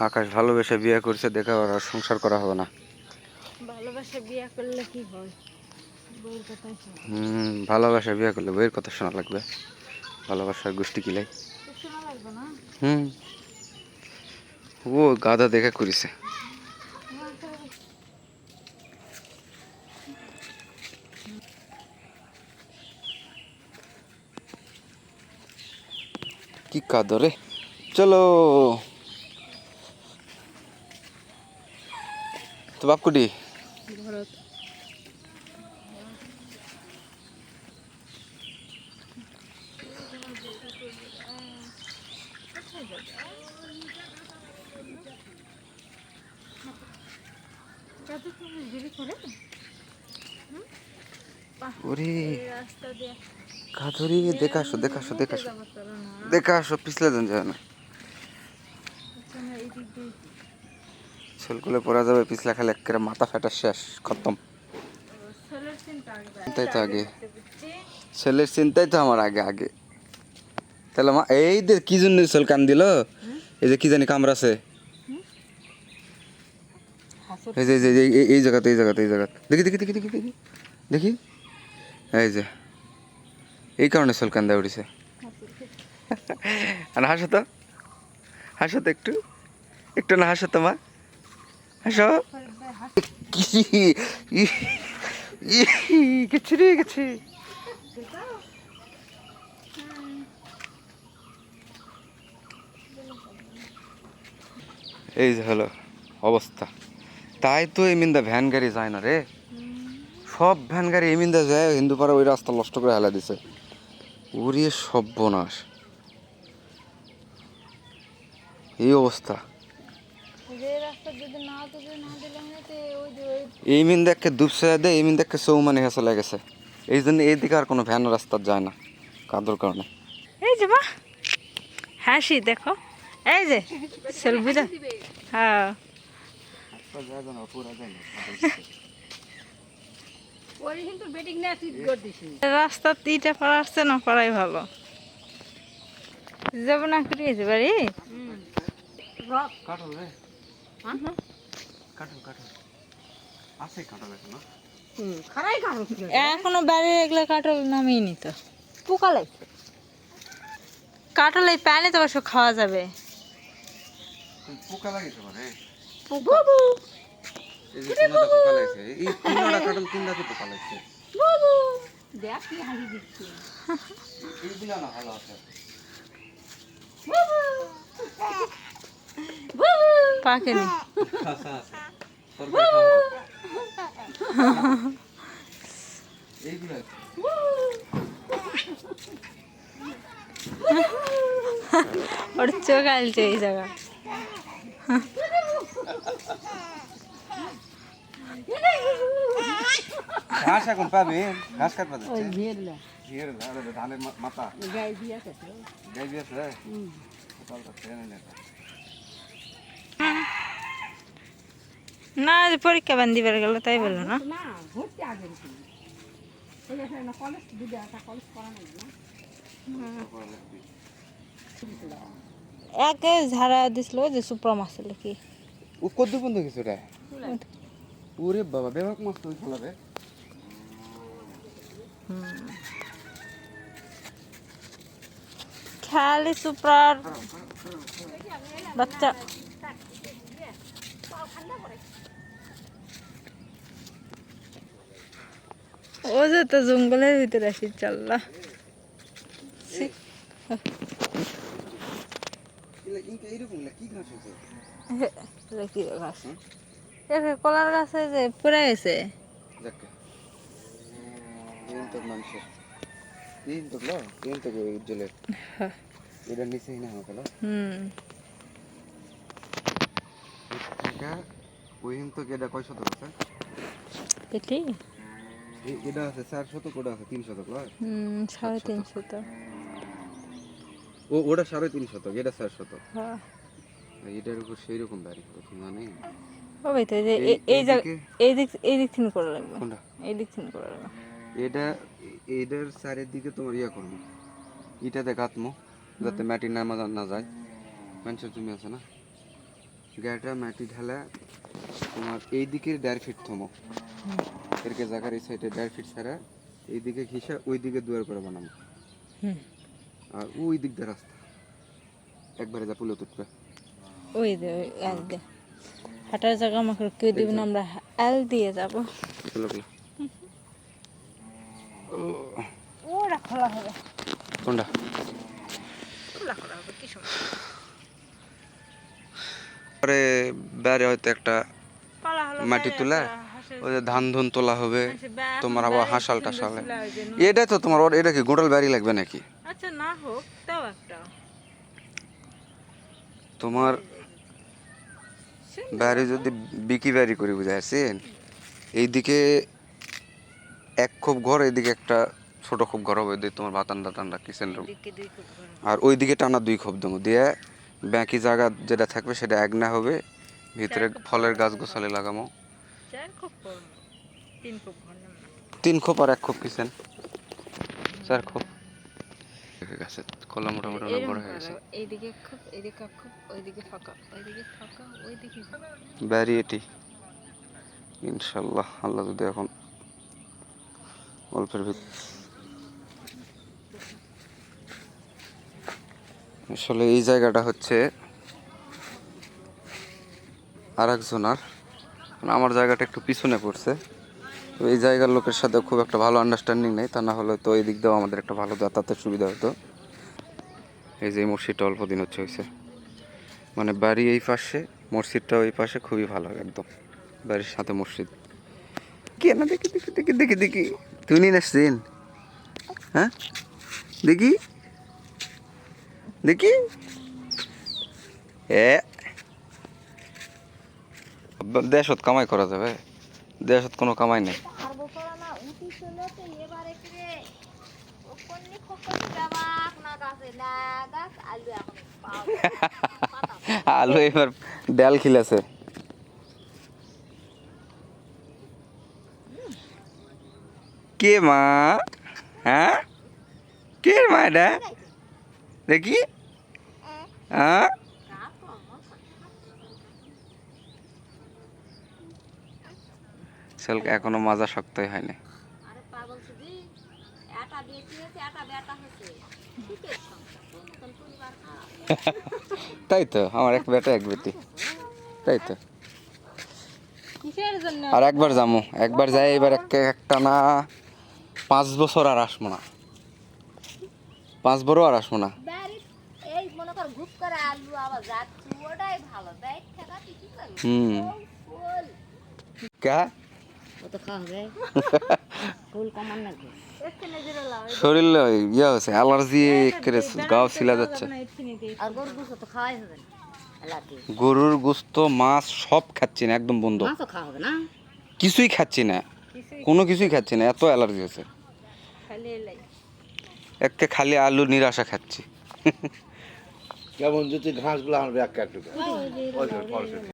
আকাশ ভালোবেসে বিয়ে করছে দেখে আর সংসার করা হবে না। ভালোবাসা বিয়ে করলে কি হয়? কথাই হুম ভালোবাসা বিয়ে করলে বইয়ের কথা শোনা লাগবে। ভালোবাসার গোষ্ঠী কিলাই হুম। ও গাধা দেখে করিছে। কি কাদরে চলো। তো বাপকুটি? ভরত। ওরে। রাস্তা দিয়ে কাদরি দেখে আসো দেখে আসো দেখে আসো না দিয়ে ছেলকুলে পড়া যাবে, পিছলে খালি একেবারে মাথা ফাটা শেষ, খতম। চিন্তাই তো আগে। ছেলের চিন্তাই তো আমার আগে আগে। তাহলে মা, এই যে কি জন্য ছেল কান দিল এই যে কি জানি কামড়াছে এই যে, এই জায়গাতে এই জায়গাতে এই জায়গাতে। দেখি দেখি দেখি দেখি দেখি দেখি। এই যে, এই কারণে ছেল কান দেওয়া উঠেছে আর হাসো তো। হাসো তো একটু। একটু না হাসো তো মা। ই- গেছি রে, গেছি। এই যে হলো অবস্থা। তাই তো এই মিন্দা ভ্যান গাড়ি যায় না রে। সব ভ্যান গাড়ি এই মিন্দা যায়, হিন্দু পাড়া ওই রাস্তা নষ্ট করে হেলা দিছে। উড়িয়ে সর্বনাশ এই অবস্থা। মানে এই মিন্দা একে দুপসা দেয় এই মিন্দা একে চৌমানি হেসে লেগেছে এই জন্য এইদিকে আর কোনো ভ্যান রাস্তা যায় না কাদর কারণে। এই যে মা হাসি দেখো। এই যে সেল বুঝা হ্যাঁ। রাস্তা তিনটা পাড়াচ্ছে না পাড়াই ভালো। যাব না করিয়েছে বাড়ি? কাটল রে কাটল কাটল আছে কাটল এখনও। এখনও বাড়ি এগুলো কাটল নামিয়ে নিত পোকা লাগছে। কাটল এই প্যানে তো অবশ্য খাওয়া যাবে। পোকা মানে? পোকা। এই যে কোনটা পোকা লাগছে এই তিনটা কাটল তিনটাতে পোকা লাগছে দেখ কি হাসি দিচ্ছে। এইগুলা না ভালো আছে। পাকেনি আচ্ছা এইগুলা ওর চোখ আলছে এই জায়গা। ঘাস এখন পাবে ঘাস কাটবা যাচ্ছে। ঘেরলা ঘিয়ের ধানের মাথা। গাই দিয়া আছে। গাই ট্রেনে নেতা না যে পরীক্ষা বান্ধিবার গেল তাই বলল না? একে ঝাড়া দিছিল যে সুপ্রম আসলে কি? ও কত বন্ধ গেছে রে? ওরে বাবা বেবাক মাছ তো রে। খালি সুপ্রার বাচ্চা। ও যে তো জঙ্গলের ভিতরে আসি চল্লা ইনকে এইরকম না কি ঘাস হয়েছে কি গাছ একে কলার গাছে যে পড়ে গেছে যাকে এই তো মানুষের এই তো লো এই তো উজ্জ্বলের হ্যাঁ। এটা নিচেই না আমাকে লো হুম এটা শতক আছে চার শতক ওটা আছে তিন শতক হুম সাড়ে তিনশো তো ও ওটা সাড়ে তিন শতক এটা চার শতক। হ্যাঁ। এটার উপর সেই রকম বাড়ি ওরকম মানে ও ভাই তো এই এই- দিক এই দিক থেকে করা লাগবে। কোনটা? এই দিক থেকে করা লাগবে। এটা এটার চারিদিকে তোমার ইয়া করব ইটাতে গাঁথমো যাতে মাটি নামা না যায়। মানুষের জমি আছে না? গাড়িটা মাটি ঢালা তোমার এই দিকের দেড় ফিট থমো। এরকে জায়গার এই সাইডে দেড় ফিট ছাড়া এই দিকে ঘিসা ওই দিকে দুয়ার করে বানাবো হুম। আর ওই দিক দিয়ে রাস্তা। একবারে যা পুলো তুটবে। ওই দে ওই এল দে। হাঁটার জায়গা আমাকে কেউ দেবে না আমরা এল দিয়ে যাব। চলো চলো। ওরা খোলা হবে। কোনটা? খোলা খোলা হবে কি সমস্যা? পরে বাইরে হয়তো একটা পালা হলো মাটি তোলা। ওই যে ধান ধুন তোলা হবে তোমার আবার হাঁসাল টাসালে ছিল ওই যে এটা তো তোমার ওর- এটা কি গোটাল বাড়ি লাগবে নাকি? আচ্ছা না হোক তাও একটা। তোমার বাড়ি যদি বিকি বাড়ি করে বুঝাইছেন এইদিকে এক খোপ ঘর এইদিকে একটা ছোট খোপ ঘর হবে দিয়ে তোমার বাতান্ডা টান্ডা কিচেন রুম দিকে খুব আর ওইদিকে টানা দুই খোপ দেবো দিয়ে বাকি জায়গা যেটা থাকবে সেটা এক না হবে ভিতরে ফলের গাছ গোছালে লাগামো খুব তিন খোপ আর এক খোপ কিচেন চার খোপ। গেছে কলা মোটামুটি অনেক বড় হয়ে গেছে। এইদিকে খুব ওইদিকে ফাঁকা ওইদিকে ফাঁকা ওইদিকে এটি ইনশাল্লাহ আল্লাহ যদি এখন অল্পের ভিতর আসলে এই জায়গাটা হচ্ছে আর একজনার আমার জায়গাটা একটু পিছনে পড়ছে। তো এই জায়গার লোকের সাথে খুব একটা ভালো আন্ডারস্ট্যান্ডিং নেই, তা না হলে তো এই দিক দিয়েও আমাদের একটা ভালো যাতায়াতের সুবিধা হতো। এই যে মসজিদটা অল্প দিন হচ্ছে হয়েছে। মানে বাড়ি এই পাশে মসজিদটা ওই পাশে খুবই ভালো একদম। বাড়ির সাথে মসজিদ। কে না, দেখি দেখি দেখি দেখি দেখি। তুই নিয়ে আসছেন হ্যাঁ? দেখি। দেখি। এ দেশত কামাই করা যাবে। দেশত কোনো কামাই নেই। আলু এবার ডাল খিলাছে। কে মা? হ্যাঁ? কে মা এটা? দেখি। হ্যাঁ? সেলকে এখনও মাজা শক্তই হয়নি। তাই তো আমার এক বেটা এক বেটি। তাই তো। আর একবার যামু একবার যাই এবার এক একটা না পাঁচ বছর আর আসব না। পাঁচ বড় আর আসব না। হুম। কা? শরীর ইয়ে হচ্ছে অ্যালার্জি করে গাও ছিলা যাচ্ছে। গরুর গোস্ত মাছ সব খাচ্ছি না একদম বন্ধ। মাছও খাওয়া হবে না? কিছুই খাচ্ছি না কোনো কিছুই খাচ্ছি না এত অ্যালার্জি এলাই একে খালি আলু নিরাশা খাচ্ছি। কেমন যদি ঘাসগুলো আমার ব্যাগ কাটবে